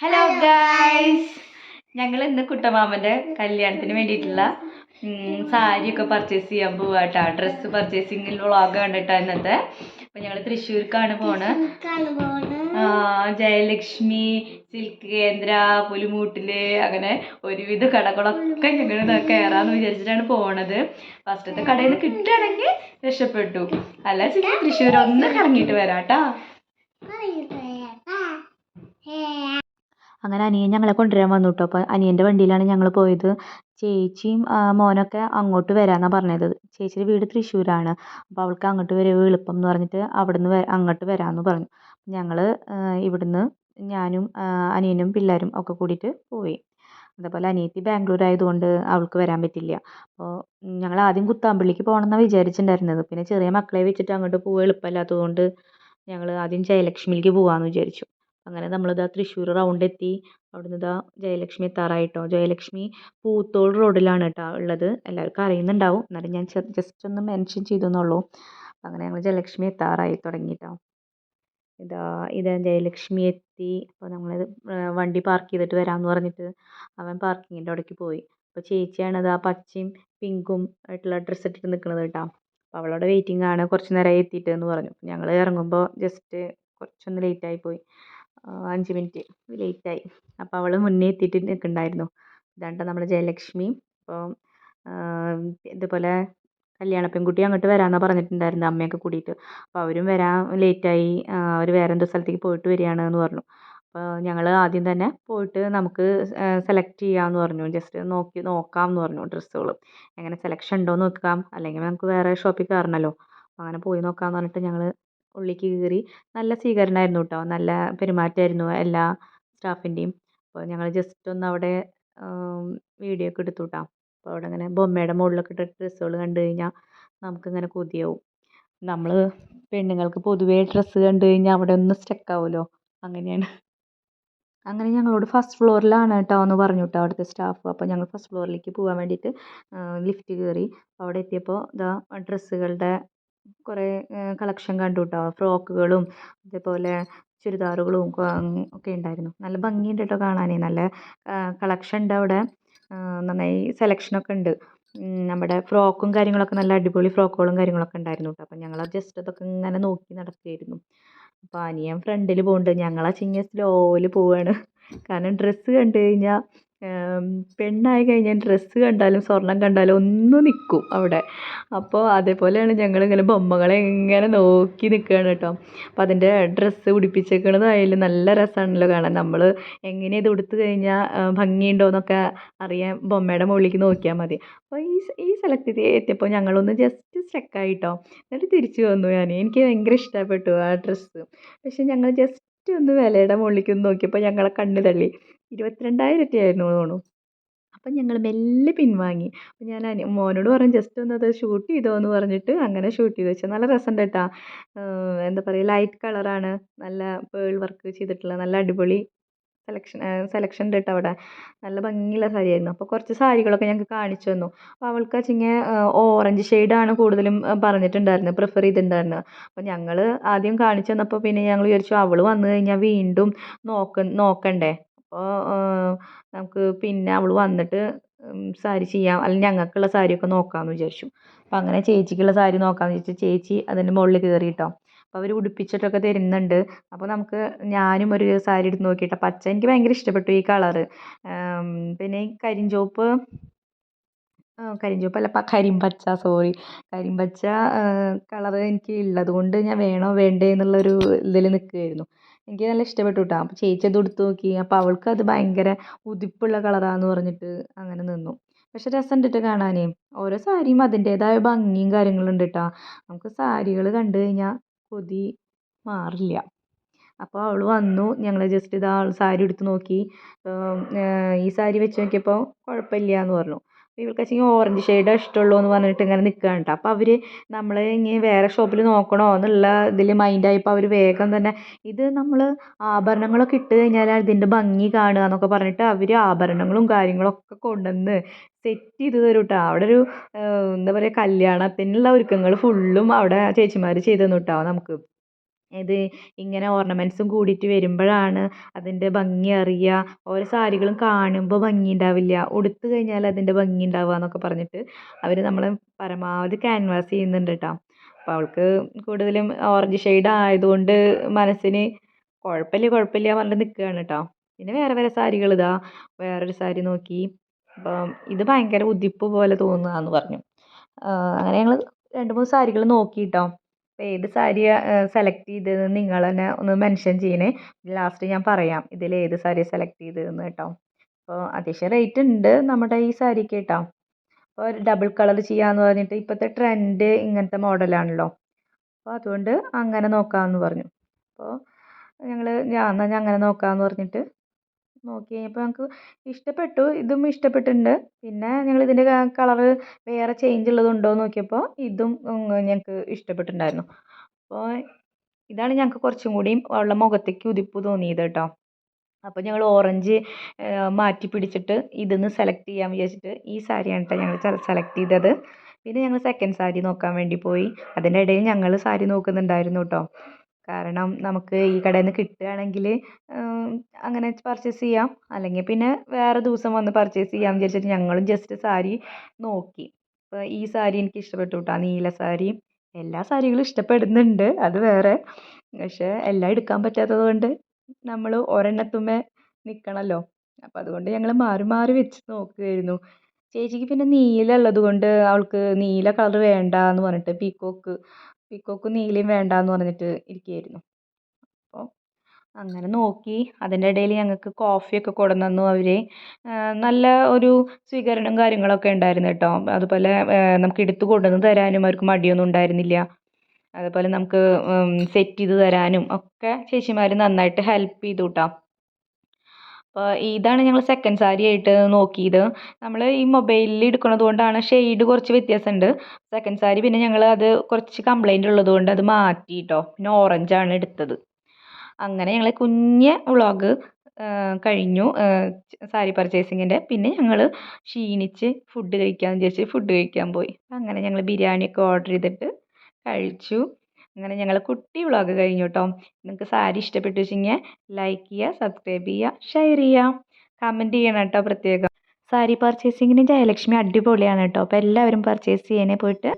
Hello guys ഞങ്ങൾ ഇന്ന് കുട്ടമാമന്റെ കല്യാണത്തിന് വേണ്ടിയിട്ടുള്ള സാരിയൊക്കെ പർച്ചേസ് ചെയ്യാൻ പോവാട്ടോ. ഡ്രസ്സ് പർച്ചേസിംഗ് വ്ളോഗ് കണ്ടിട്ടാ ഇന്നത്തെ. അപ്പം ഞങ്ങൾ തൃശ്ശൂർക്കാണ് പോണ്. ജയലക്ഷ്മി സിൽക്ക് കേന്ദ്ര പുലിമൂട്ടിൽ അങ്ങനെ ഒരുവിധ കടകളൊക്കെ ഞങ്ങൾ കയറാന്ന് വിചാരിച്ചിട്ടാണ് പോണത്. ഫസ്റ്റത്തെ കടയിൽ നിന്ന് കിട്ടുകയാണെങ്കിൽ രക്ഷപ്പെട്ടു. അല്ല ചിക്കൻ തൃശ്ശൂർ ഒന്ന് കറങ്ങിയിട്ട് വരാട്ടാ. അങ്ങനെ അനിയൻ ഞങ്ങളെ കൊണ്ടുവരാൻ വന്നു കേട്ടോ അപ്പോൾ അനിയന്റെ വണ്ടിയിലാണ് ഞങ്ങൾ പോയത്. ചേച്ചിയും മോനൊക്കെ അങ്ങോട്ട് വരാമെന്നാണ് പറഞ്ഞത്. ചേച്ചിയുടെ വീട് തൃശ്ശൂരാണ്. അപ്പോൾ അവൾക്ക് അങ്ങോട്ട് വരവ് എളുപ്പം എന്ന് പറഞ്ഞിട്ട് അവിടുന്ന് അങ്ങോട്ട് വരാമെന്ന് പറഞ്ഞു. ഞങ്ങൾ ഇവിടുന്ന് ഞാനും അനിയനും പിള്ളേരും ഒക്കെ കൂടിയിട്ട് പോയി. അതേപോലെ അനിയത്തി ബാംഗ്ലൂർ ആയതുകൊണ്ട് അവൾക്ക് വരാൻ പറ്റില്ല. അപ്പോൾ ഞങ്ങൾ ആദ്യം കുത്താമ്പള്ളിക്ക് പോകണമെന്നാണ് വിചാരിച്ചിട്ടുണ്ടായിരുന്നത്. പിന്നെ ചെറിയ മക്കളെ വെച്ചിട്ട് അങ്ങോട്ട് പോകാൻ എളുപ്പമല്ലാത്തതുകൊണ്ട് ഞങ്ങൾ ആദ്യം ജയലക്ഷ്മിയിലേക്ക് പോകാമെന്ന് വിചാരിച്ചു. അങ്ങനെ നമ്മളിതാ തൃശ്ശൂർ റൗണ്ട് എത്തി. അവിടുന്ന് ഇതാ ജയലക്ഷ്മി എത്താറായിട്ടോ. ജയലക്ഷ്മി പൂത്തോട് റോഡിലാണ് കേട്ടോ ഉള്ളത്. എല്ലാവർക്കും അറിയുന്നുണ്ടാവും. എന്നാലും ഞാൻ ജസ്റ്റ് ഒന്ന് മെൻഷൻ ചെയ്തെന്നുള്ളൂ. അങ്ങനെ ഞങ്ങൾ ജയലക്ഷ്മി എത്താറായി തുടങ്ങിയിട്ടോ ഇതാ ഇത് ജയലക്ഷ്മി എത്തി. അപ്പോൾ നമ്മൾ വണ്ടി പാർക്ക് ചെയ്തിട്ട് വരാമെന്ന് പറഞ്ഞിട്ട് അവൻ പാർക്കിങ്ങിന്റെ അവിടേക്ക് പോയി. അപ്പോൾ ചേച്ചിയാണ് ഇതാ പച്ചയും പിങ്കും ആയിട്ടുള്ള ഡ്രസ്സ് ഇട്ടിട്ട് നിൽക്കുന്നത് കേട്ടോ അപ്പോൾ അവളവിടെ വെയിറ്റിംഗ് ആണ്. കുറച്ച് നേരമായി എത്തിയിട്ട് എന്ന് പറഞ്ഞു ഞങ്ങൾ ഇറങ്ങുമ്പോൾ ജസ്റ്റ് കുറച്ചൊന്ന് ലേറ്റായി പോയി. അഞ്ച് മിനിറ്റ് ലേറ്റായി. അപ്പോൾ അവൾ മുന്നേ എത്തിയിട്ട് നിൽക്കുന്നുണ്ടായിരുന്നു ഇതാണ്ട് നമ്മുടെ ജയലക്ഷ്മി. അപ്പോൾ ഇതുപോലെ കല്യാണ പെൺകുട്ടി അങ്ങോട്ട് വരാമെന്നാണ് പറഞ്ഞിട്ടുണ്ടായിരുന്നത് അമ്മയൊക്കെ കൂടിയിട്ട്. അപ്പോൾ അവരും വരാൻ ലേറ്റായി. അവർ വേറെ എന്തോ സ്ഥലത്തേക്ക് പോയിട്ട് വരികയാണ് എന്ന് പറഞ്ഞു. അപ്പോൾ ഞങ്ങൾ ആദ്യം തന്നെ പോയിട്ട് നമുക്ക് സെലക്ട് ചെയ്യാമെന്ന് പറഞ്ഞു. ജസ്റ്റ് നോക്കി നോക്കാം എന്ന് പറഞ്ഞു ഡ്രസ്സുകൾ എങ്ങനെ സെലക്ഷൻ ഉണ്ടോ എന്ന് നോക്കാം. അല്ലെങ്കിൽ നമുക്ക് വേറെ ഷോപ്പിൽ കയറണമല്ലോ അങ്ങനെ പോയി നോക്കാമെന്ന് പറഞ്ഞിട്ട് ഞങ്ങൾ ഉള്ളിലേക്ക് കയറി നല്ല സ്വീകരണമായിരുന്നു കേട്ടോ നല്ല പെരുമാറ്റമായിരുന്നു എല്ലാ സ്റ്റാഫിന്റെയും അപ്പോൾ ഞങ്ങൾ ജസ്റ്റ് ഒന്ന് അവിടെ വീഡിയോ ഒക്കെ എടുത്തു കേട്ടോ അപ്പോൾ അവിടെ ഇങ്ങനെ ബൊമ്മയുടെ മുകളിലൊക്കെ ഇട്ട ഡ്രസ്സുകൾ കണ്ടു കഴിഞ്ഞാൽ നമുക്കിങ്ങനെ കൊതിയാവും. നമ്മൾ പെണ്ണുങ്ങൾക്ക് പൊതുവേ ഡ്രസ്സ് കണ്ടു കഴിഞ്ഞാൽ അവിടെ ഒന്ന് സ്റ്റക്ക് ആവുമല്ലോ? അങ്ങനെയാണ്. അങ്ങനെ ഞങ്ങളോട് ഫസ്റ്റ് ഫ്ലോറിലാണ് കേട്ടോ എന്ന് പറഞ്ഞു കേട്ടോ അവിടുത്തെ സ്റ്റാഫ് അപ്പോൾ ഞങ്ങൾ ഫസ്റ്റ് ഫ്ലോറിലേക്ക് പോകാൻ വേണ്ടിയിട്ട് ലിഫ്റ്റ് കയറി അവിടെ എത്തിയപ്പോൾ ഇതാ ഡ്രസ്സുകളുടെ കുറേ കളക്ഷൻ കണ്ടു കേട്ടോ ഫ്രോക്കുകളും അതേപോലെ ചുരിദാറുകളും ഒക്കെ ഉണ്ടായിരുന്നു. നല്ല ഭംഗിയുണ്ട് കേട്ടോ കാണാൻ. നല്ല കളക്ഷൻ ഉണ്ട് അവിടെ. നന്നായി സെലക്ഷനൊക്കെ ഉണ്ട്. നമ്മുടെ ഫ്രോക്കും കാര്യങ്ങളൊക്കെ നല്ല അടിപൊളി ഫ്രോക്കുകളും കാര്യങ്ങളൊക്കെ ഉണ്ടായിരുന്നു കേട്ടോ. അപ്പം ഞങ്ങൾ ജസ്റ്റ് അതൊക്കെ ഇങ്ങനെ നോക്കി നടക്കുകയായിരുന്നു. അപ്പോൾ അനിയൻ ഫ്രണ്ടിൽ പോകുന്നുണ്ട് ഞങ്ങളാ ചിങ്ങ സ്ലോയിൽ പോവുകയാണ് കാരണം ഡ്രസ്സ് കണ്ടു കഴിഞ്ഞാൽ പെണ്ണായി കഴിഞ്ഞാൽ ഡ്രസ്സ് കണ്ടാലും സ്വർണം കണ്ടാലും ഒന്നും നിൽക്കും അവിടെ. അപ്പോൾ അതേപോലെയാണ് ഞങ്ങളിങ്ങനെ ബൊമ്മകളെ ഇങ്ങനെ നോക്കി നിൽക്കുകയാണ് കേട്ടോ. അപ്പോൾ അതിന്റെ ഡ്രസ്സ് പിടിപ്പിച്ചേക്കണതായാലും നല്ല രസമാണല്ലോ കാണാൻ. നമ്മൾ എങ്ങനെ ഇത് ഉടുത്ത് കഴിഞ്ഞാൽ ഭംഗിയുണ്ടോ എന്നൊക്കെ അറിയാൻ ബൊമ്മയുടെ മുകളിലേക്ക് നോക്കിയാൽ മതി. അപ്പോൾ ഈ ഈ സ്ഥലത്ത് എത്തിയപ്പോൾ ഞങ്ങളൊന്ന് ജസ്റ്റ് സ്റ്റക്കായിട്ടോ എന്നിട്ട് തിരിച്ചു വന്നു ഞാൻ. എനിക്ക് ഭയങ്കര ഇഷ്ടപ്പെട്ടു ആ ഡ്രസ്സ്. പക്ഷെ ഞങ്ങൾ ജസ്റ്റ് ഒന്ന് വിലയുടെ മുകളിലേക്ക് ഒന്ന് നോക്കിയപ്പോൾ ഞങ്ങളെ കണ്ണ് തള്ളി. ഇരുപത്തിരണ്ടായിരം ആയിരുന്നു തോന്നുന്നു. അപ്പം ഞങ്ങൾ മെല്ലെ പിൻവാങ്ങി. അപ്പം ഞാൻ മോനോട് പറഞ്ഞു ജസ്റ്റ് ഒന്ന് അത് ഷൂട്ട് ചെയ്തോ എന്ന് പറഞ്ഞിട്ട് അങ്ങനെ ഷൂട്ട് ചെയ്തു വെച്ചു. നല്ല രസമുണ്ട് കേട്ടോ. എന്താ പറയുക ലൈറ്റ് കളറാണ്. നല്ല പേൾ വർക്ക് ചെയ്തിട്ടുള്ള നല്ല അടിപൊളി സെലക്ഷൻ സെലക്ഷൻ കേട്ടോ അവിടെ. നല്ല ഭംഗിയുള്ള സാരിയായിരുന്നു. അപ്പോൾ കുറച്ച് സാരികളൊക്കെ ഞങ്ങൾക്ക് കാണിച്ചു തന്നു. അപ്പോൾ അവൾക്ക് ചിങ്ങ ഓറഞ്ച് ഷെയ്ഡാണ് കൂടുതലും പറഞ്ഞിട്ടുണ്ടായിരുന്നത് പ്രിഫർ ചെയ്തിട്ടുണ്ടായിരുന്നത്. അപ്പോൾ ഞങ്ങൾ ആദ്യം കാണിച്ചു തന്നപ്പോൾ പിന്നെ ഞങ്ങൾ വിചാരിച്ചു അവൾ വന്നു കഴിഞ്ഞാൽ വീണ്ടും നോക്ക നോക്കണ്ടേ? അപ്പോൾ നമുക്ക് പിന്നെ അവൾ വന്നിട്ട് സാരി ചെയ്യാം. അല്ലെങ്കിൽ ഞങ്ങൾക്കുള്ള സാരിയൊക്കെ നോക്കാമെന്ന് വിചാരിച്ചു. അപ്പോൾ അങ്ങനെ ചേച്ചിക്കുള്ള സാരി നോക്കാമെന്ന് വിചാരിച്ചു ചേച്ചി അതിന്റെ മുകളിൽ കയറി കേട്ടോ അപ്പോൾ അവർ ഉടുപ്പിച്ചിട്ടൊക്കെ തരുന്നുണ്ട്. അപ്പോൾ നമുക്ക് ഞാനും ഒരു സാരി എടുത്ത് നോക്കിയിട്ട് പച്ച എനിക്ക് ഭയങ്കര ഇഷ്ടപ്പെട്ടു ഈ കളറ്. പിന്നെ ഈ കരിഞ്ചോപ്പ് കരിഞ്ചോപ്പ് അല്ല കരിമ്പച്ച സോറി. കരിമ്പച്ച കളർ എനിക്ക് ഉള്ളത് കൊണ്ട് ഞാൻ വേണോ വേണ്ടേ എന്നുള്ളൊരു ഇതിൽ നിൽക്കുകയായിരുന്നു എനിക്ക് നല്ല ഇഷ്ടപ്പെട്ടു കേട്ടോ അപ്പോൾ ചേച്ചി അത് ഉടുത്ത് നോക്കി. അപ്പോൾ അവൾക്ക് അത് ഭയങ്കര ഉതിപ്പുള്ള കളറാന്ന് പറഞ്ഞിട്ട് അങ്ങനെ നിന്നു. പക്ഷെ രസം കേട്ടോ കാണാൻ ഓരോ സാരിയും അതിന്റേതായ ഭംഗിയും കാര്യങ്ങളും ഉണ്ട് കേട്ടോ നമുക്ക് സാരികൾ കണ്ടു കഴിഞ്ഞാൽ കൊതി മാറില്ല. അപ്പോൾ അവൾ വന്നു. ഞങ്ങൾ ജസ്റ്റ് ഇതാ സാരി എടുത്ത് നോക്കി. ഈ സാരി വെച്ച് നോക്കിയപ്പോൾ കുഴപ്പമില്ല എന്ന് പറഞ്ഞു. അപ്പോൾ ഇവൾക്ക് വെച്ചെങ്കിൽ ഓറഞ്ച് ഷെയ്ഡാണ് ഇഷ്ടമുള്ളൂ എന്ന് പറഞ്ഞിട്ട് ഇങ്ങനെ നിൽക്കുകയാണ് കേട്ടോ അപ്പോൾ അവർ നമ്മൾ ഇനി വേറെ ഷോപ്പിൽ നോക്കണോ എന്നുള്ള ഇതിൽ മൈൻഡായപ്പോൾ അവർ വേഗം തന്നെ ഇത് നമ്മൾ ആഭരണങ്ങളൊക്കെ ഇട്ട് കഴിഞ്ഞാൽ ഇതിന്റെ ഭംഗി കാണുക എന്നൊക്കെ പറഞ്ഞിട്ട് അവർ ആഭരണങ്ങളും കാര്യങ്ങളൊക്കെ കൊണ്ടുവന്ന് സെറ്റ് ചെയ്ത് തരും കേട്ടോ അവിടെ ഒരു എന്താ പറയുക കല്യാണത്തിനുള്ള ഒരുക്കങ്ങൾ ഫുള്ളും അവിടെ ചേച്ചിമാർ ചെയ്ത് തന്നു കേട്ടോ നമുക്ക്. ഇത് ഇങ്ങനെ ഓർണമെന്റ്സും കൂടിയിട്ട് വരുമ്പോഴാണ് അതിന്റെ ഭംഗി അറിയുക ഓരോ സാരികളും കാണുമ്പോൾ ഭംഗി ഉണ്ടാവില്ല ഉടുത്ത് കഴിഞ്ഞാൽ അതിന്റെ ഭംഗി ഉണ്ടാവുക എന്നൊക്കെ പറഞ്ഞിട്ട് അവർ നമ്മളെ പരമാവധി ക്യാൻവാസ് ചെയ്യുന്നുണ്ട് കേട്ടോ അപ്പോൾ അവൾക്ക് കൂടുതലും ഓറഞ്ച് ഷെയ്ഡ് ആയതുകൊണ്ട് മനസ്സിന് കുഴപ്പമില്ല കുഴപ്പമില്ല പറഞ്ഞിട്ട് നിൽക്കുകയാണ് കേട്ടോ പിന്നെ വേറെ വേറെ സാരികൾ ഇതാ. വേറൊരു സാരി നോക്കി. അപ്പം ഇത് ഭയങ്കര ഉദിപ്പ് പോലെ തോന്നുകയെന്ന് പറഞ്ഞു. അങ്ങനെ ഞങ്ങൾ രണ്ട് മൂന്ന് സാരികൾ നോക്കി കേട്ടോ അപ്പോൾ ഏത് സാരിയാണ് സെലക്ട് ചെയ്തതെന്ന് നിങ്ങൾ തന്നെ ഒന്ന് മെൻഷൻ ചെയ്യണേ. ലാസ്റ്റ് ഞാൻ പറയാം ഇതിൽ ഏത് സാരി സെലക്ട് ചെയ്തതെന്ന് കേട്ടോ. അപ്പോൾ അത്യാവശ്യം റേറ്റ് ഉണ്ട് നമ്മുടെ ഈ സാരിക്ക് കേട്ടോ. അപ്പോൾ ഡബിൾ കളർ ചെയ്യാമെന്ന് പറഞ്ഞിട്ട് ഇപ്പോഴത്തെ ട്രെൻഡ് ഇങ്ങനത്തെ മോഡലാണല്ലോ അപ്പോൾ അതുകൊണ്ട് അങ്ങനെ നോക്കാമെന്ന് പറഞ്ഞു. അപ്പോൾ ഞങ്ങൾ ഞാൻ എന്നാൽ അങ്ങനെ നോക്കാമെന്ന് പറഞ്ഞിട്ട് നോക്കി. കഴിഞ്ഞപ്പോൾ ഞങ്ങൾക്ക് ഇഷ്ടപ്പെട്ടു. ഇതും ഇഷ്ടപ്പെട്ടിട്ടുണ്ട്. പിന്നെ ഞങ്ങൾ ഇതിന്റെ കളറ് വേറെ ചേഞ്ച് ഉള്ളതുണ്ടോ എന്ന് നോക്കിയപ്പോൾ ഇതും ഞങ്ങൾക്ക് ഇഷ്ടപ്പെട്ടിട്ടുണ്ടായിരുന്നു അപ്പോൾ ഇതാണ് ഞങ്ങൾക്ക് കുറച്ചും കൂടിയും ഉള്ള മുഖത്തേക്ക് ഉതിപ്പ് തോന്നിയത് കേട്ടോ അപ്പോൾ ഞങ്ങൾ ഓറഞ്ച് മാറ്റി പിടിച്ചിട്ട് ഇതിന്ന് സെലക്ട് ചെയ്യാൻ വിചാരിച്ചിട്ട് ഈ സാരിയാണ് കേട്ടോ ഞങ്ങൾ സെലക്ട് ചെയ്തത്. പിന്നെ ഞങ്ങൾ സെക്കൻഡ് സാരി നോക്കാൻ വേണ്ടി പോയി. അതിന്റെ ഇടയിൽ ഞങ്ങൾ സാരി നോക്കുന്നുണ്ടായിരുന്നു കേട്ടോ കാരണം നമുക്ക് ഈ കടയിൽ നിന്ന് കിട്ടുകയാണെങ്കിൽ അങ്ങനെ പർച്ചേസ് ചെയ്യാം. അല്ലെങ്കിൽ പിന്നെ വേറെ ദിവസം വന്ന് പർച്ചേസ് ചെയ്യാം വിചാരിച്ചിട്ട് ഞങ്ങളും ജസ്റ്റ് സാരി നോക്കി. അപ്പോൾ ഈ സാരി എനിക്ക് ഇഷ്ടപ്പെട്ടു കേട്ടോ നീല സാരി. എല്ലാ സാരികളും ഇഷ്ടപ്പെടുന്നുണ്ട്. അത് വേറെ. പക്ഷേ എല്ലാം എടുക്കാൻ പറ്റാത്തത് കൊണ്ട് നമ്മൾ ഒരെണ്ണത്തുമ്മേ നിൽക്കണമല്ലോ അപ്പോൾ അതുകൊണ്ട് ഞങ്ങൾ മാറി മാറി വെച്ച് നോക്കുകയായിരുന്നു ചേച്ചിക്ക് പിന്നെ നീല ഉള്ളത് കൊണ്ട് അവൾക്ക് നീല കളർ വേണ്ട എന്ന് പറഞ്ഞിട്ട് പീക്കോക്ക് പീക്കോക്കും നീലയും വേണ്ട എന്ന് പറഞ്ഞിട്ട് ഇരിക്കുകയായിരുന്നു അപ്പോൾ അങ്ങനെ നോക്കി. അതിന്റെ ഇടയിൽ ഞങ്ങൾക്ക് കോഫിയൊക്കെ കൊണ്ടുവന്ന് അവർ നല്ല ഒരു സ്വീകരണവും കാര്യങ്ങളൊക്കെ ഉണ്ടായിരുന്നു കേട്ടോ. അതുപോലെ നമുക്ക് എടുത്ത് കൊണ്ടുവന്ന് തരാനും അവർക്ക് മടിയൊന്നും ഉണ്ടായിരുന്നില്ല. അതുപോലെ നമുക്ക് സെറ്റ് ചെയ്ത് തരാനും ഒക്കെ ചേച്ചിമാർ നന്നായിട്ട് ഹെൽപ്പ് ചെയ്തു കേട്ടോ. അപ്പോൾ ഇതാണ് ഞങ്ങൾ സെക്കൻഡ് സാരി ആയിട്ട് നോക്കിയത്. നമ്മൾ ഈ മൊബൈലിൽ എടുക്കുന്നത് കൊണ്ടാണ് ഷെയ്ഡ് കുറച്ച് വ്യത്യാസമുണ്ട് സെക്കൻഡ് സാരി പിന്നെ ഞങ്ങൾ അത് കുറച്ച് കംപ്ലൈന്റ് ഉള്ളത് കൊണ്ട് അത് മാറ്റി കേട്ടോ പിന്നെ ഓറഞ്ചാണ് എടുത്തത്. അങ്ങനെ ഞങ്ങൾ കുഞ്ഞ് വ്ളോഗ് കഴിഞ്ഞു. സാരി പർച്ചേസിങ്ങിന്റെ പിന്നെ ഞങ്ങൾ ക്ഷീണിച്ച് ഫുഡ് കഴിക്കാമെന്ന് വിചാരിച്ച് ഫുഡ് കഴിക്കാൻ പോയി. അങ്ങനെ ഞങ്ങൾ ബിരിയാണിയൊക്കെ ഓർഡർ ചെയ്തിട്ട് കഴിച്ചു. അങ്ങനെ ഞങ്ങൾ കുട്ടി വ്ളോഗ് കഴിഞ്ഞു കേട്ടോ നിങ്ങൾക്ക് സാരി ഇഷ്ടപ്പെട്ടു വെച്ചെങ്കിൽ ലൈക്ക് ചെയ്യുക സബ്സ്ക്രൈബ് ചെയ്യുക ഷെയർ ചെയ്യുക. കമന്റ് ചെയ്യണം കേട്ടോ പ്രത്യേകം. സാരി പർച്ചേസിങ്ങിന് ജയലക്ഷ്മി അടിപൊളിയാണ് കേട്ടോ അപ്പോൾ എല്ലാവരും പർച്ചേസ് ചെയ്യണേ പോയിട്ട്